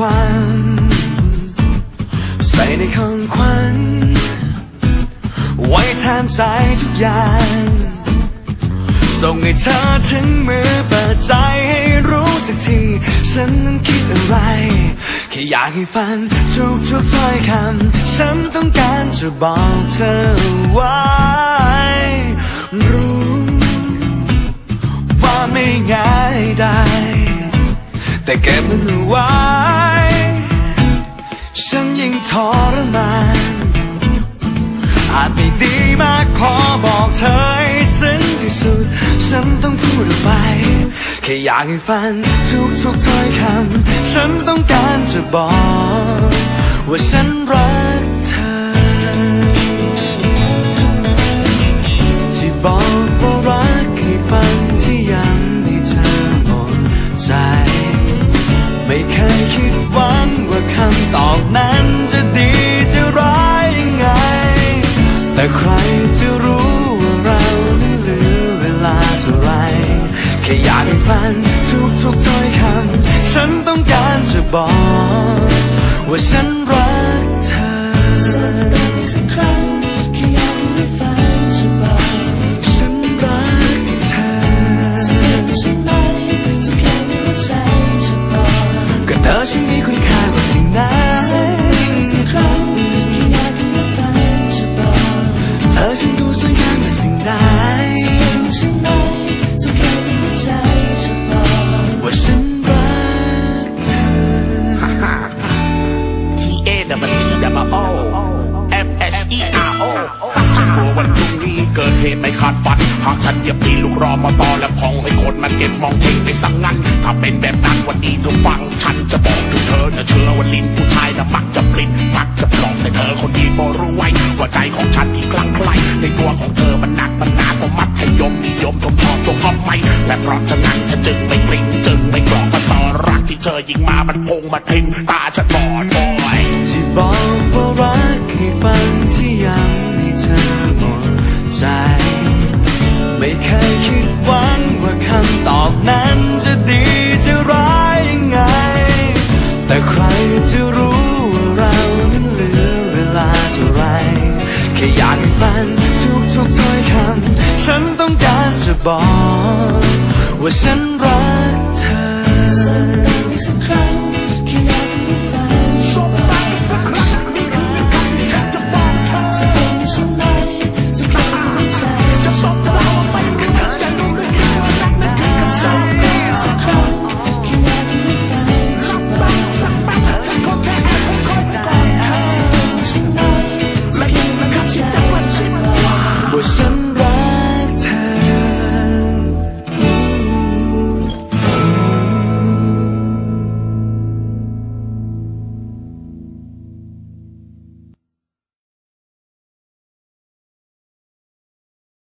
ใส่ในของขวัญ ไว้แทนใจทุกอย่าง ส่งให้เธอถึงมือเปิดใจให้รู้สักที ฉันนั้นคิดอะไร แค่อยากให้ฟังทุกทุกๆถ้อยคำ ฉันต้องการจะบอกเธอไว้ รู้ว่าไม่ง่ายได้ แต่เก็บมันเอาไว้ ฉันต้องพูดออกไป แค่อยากให้ฟังทุกทุกๆถ้อยคำ ฉันต้องการจะบอก ว่าฉันรักเธอ ที่บอกว่ารักให้ฟังที่ยังให้เธอหมดใจ ไม่เคยคิดหวังว่าคำตอบนั้นจะดีจะร้ายยังไง แต่ใครจะรู้ ท่าไรแค่อยากให้ฟังทุกทุกๆถ้อยคำฉันต้องการจะบอก ว่าฉันรักเธอสักครั้งสักครั้งแค่อยากให้ฟังจะบอกฉันรักเธอจะเป็นใช่ไหมทุกอย่างหัวใจจะบอกก็เธอฉัน กิดเหตุไม่คาดฝันหากฉันเหยียบตีลูกรอมาต่อและพองให้คนมาเก็บมองเทงไปสังงันถ้าเป็นแบบนั้นวันนี้เธอฟัง ฉันจะบอกถึงเธอจะเชื่อว่าลิ้นผู้ชายน่ะมักจะปลิ้นมักจะปลอกแต่เธอคนดีโปรดรู้ไว้ว่าใจของฉันที่คลั่งไคล้ในตัวของเธอมันหนักมันหนากว่ามัดให้ยมนิยมทมทองตัวคอมไม่และเพราะฉะนั้นฉันจึงไม่กลิ้งจึงไม่กรอกมาสอรักที่เธอยิงมามันพงมาทิ้งตาฉันบอดบอยที่บอกว่า จะดีจะร้ายยังไง แต่ใครจะรู้ว่าเรานั้นเหลือเวลาเท่าไรแค่อยากให้ฟังทุกทุกถ้อยคำฉันต้องการจะบอก ว่าฉันรัก